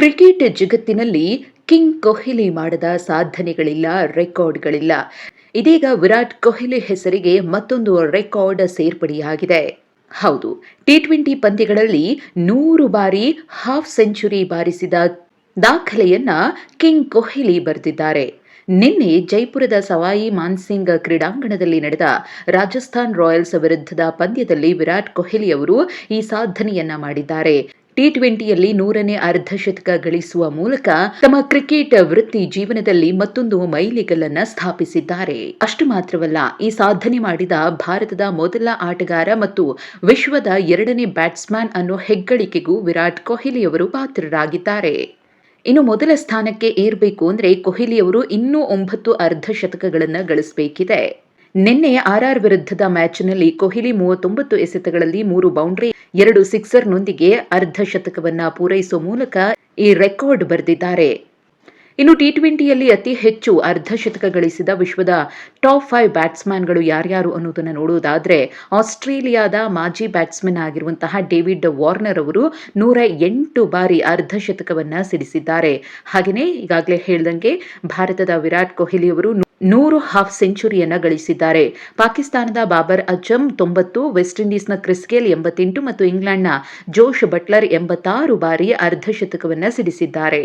Cricket ಜಗತ್ತಿನಲ್ಲಿ king Kohli ಮಾಡದ ಸಾಧನೆಗಳಿಲ್ಲ, ರೆಕಾರ್ಡ್ಗಳಿಲ್ಲ. ಇದೀಗ ವಿರಾಟ್ ಕೊಹ್ಲಿ ಹೆಸರಿಗೆ ಮತ್ತೊಂದು ರೆಕಾರ್ಡ್ ಸೇರ್ಪಡೆಯಾಗಿದೆ. ಹೌದು ಟಿ ಟ್ವೆಂಟಿ ಪಂದ್ಯಗಳಲ್ಲಿ ನೂರು ಬಾರಿ ಹಾಫ್ ಸೆಂಚುರಿ ಬಾರಿಸಿದ ದಾಖಲೆಯನ್ನ ಕಿಂಗ್ ಕೊಹ್ಲಿ ಬರೆದಿದ್ದಾರೆ. ನಿನ್ನೆ ಜೈಪುರದ ಸವಾಯಿ ಮಾನ್ಸಿಂಗ್ ಕ್ರೀಡಾಂಗಣದಲ್ಲಿ ನಡೆದ ರಾಜಸ್ಥಾನ್ ರಾಯಲ್ಸ್ ವಿರುದ್ಧದ ಪಂದ್ಯದಲ್ಲಿ ವಿರಾಟ್ ಕೊಹ್ಲಿ ಅವರು ಈ ಸಾಧನೆಯನ್ನ ಮಾಡಿದ್ದಾರೆ. ಟಿ ಟ್ವೆಂಟಿಯಲ್ಲಿ ನೂರನೇ ಅರ್ಧಶತಕ ಗಳಿಸುವ ಮೂಲಕ ತಮ್ಮ ಕ್ರಿಕೆಟ್ ವೃತ್ತಿ ಜೀವನದಲ್ಲಿ ಮತ್ತೊಂದು ಮೈಲಿಗಲ್ಲನ್ನ ಸ್ಥಾಪಿಸಿದ್ದಾರೆ. ಅಷ್ಟು ಮಾತ್ರವಲ್ಲ, ಈ ಸಾಧನೆ ಮಾಡಿದ ಭಾರತದ ಮೊದಲ ಆಟಗಾರ ಮತ್ತು ವಿಶ್ವದ ಎರಡನೇ ಬ್ಯಾಟ್ಸ್ಮನ್ ಅನ್ನೋ ಹೆಗ್ಗಳಿಕೆಗೂ ವಿರಾಟ್ ಕೊಹ್ಲಿ ಅವರು ಪಾತ್ರರಾಗಿದ್ದಾರೆ. ಇನ್ನು ಮೊದಲ ಸ್ಥಾನಕ್ಕೆ ಏರಬೇಕು ಅಂದ್ರೆ ಕೊಹ್ಲಿಯವರು ಇನ್ನೂ ಒಂಬತ್ತು ಅರ್ಧಶತಕಗಳನ್ನು ಗಳಿಸಬೇಕಿದೆ. ನಿನ್ನೆ ಆರ್ಆರ್ ವಿರುದ್ಧದ ಮ್ಯಾಚ್ನಲ್ಲಿ ಕೊಹ್ಲಿ ಮೂವತ್ತೊಂಬತ್ತು ಎಸೆತಗಳಲ್ಲಿ ಮೂರು ಬೌಂಡ್ರಿ, ಎರಡು ಸಿಕ್ಸರ್ನೊಂದಿಗೆ ಅರ್ಧ ಶತಕವನ್ನ ಪೂರೈಸುವ ಮೂಲಕ ಈ ರೆಕಾರ್ಡ್ ಬರೆದಿದ್ದಾರೆ. ಇನ್ನು ಟಿ ಟ್ವೆಂಟಿಯಲ್ಲಿ ಅತಿ ಹೆಚ್ಚು ಅರ್ಧ ಶತಕ ಗಳಿಸಿದ ವಿಶ್ವದ ಟಾಪ್ ಫೈವ್ ಬ್ಯಾಟ್ಸ್ಮನ್ಗಳು ಯಾರ್ಯಾರು ಅನ್ನೋದನ್ನು ನೋಡುವುದಾದರೆ ಆಸ್ಟ್ರೇಲಿಯಾದ ಮಾಜಿ ಬ್ಯಾಟ್ಸ್ಮನ್ ಆಗಿರುವಂತಹ ಡೇವಿಡ್ ವಾರ್ನರ್ ಅವರು ನೂರ ಎಂಟು ಬಾರಿ ಅರ್ಧ ಶತಕವನ್ನ ಸಿಡಿಸಿದ್ದಾರೆ. ಹಾಗೆಯೇ ಈಗಾಗಲೇ ಹೇಳಿದಂಗೆ, ಭಾರತದ ವಿರಾಟ್ ಕೊಹ್ಲಿ ಅವರು ನೂರು ಹಾಫ್ ಸೆಂಚುರಿಯನ್ನ ಗಳಿಸಿದ್ದಾರೆ. ಪಾಕಿಸ್ತಾನದ ಬಾಬರ್ ಅಜಮ್ ತೊಂಬತ್ತು, ವೆಸ್ಟ್ ಇಂಡೀಸ್ನ ಕ್ರಿಸ್ಗೇಲ್ ಎಂಬತ್ತೆಂಟು ಮತ್ತು ಇಂಗ್ಲೆಂಡ್ನ ಜೋಶ್ ಬಟ್ಲರ್ ಎಂಬತ್ತಾರು ಬಾರಿ ಅರ್ಧಶತಕವನ್ನು ಸಿಡಿಸಿದ್ದಾರೆ.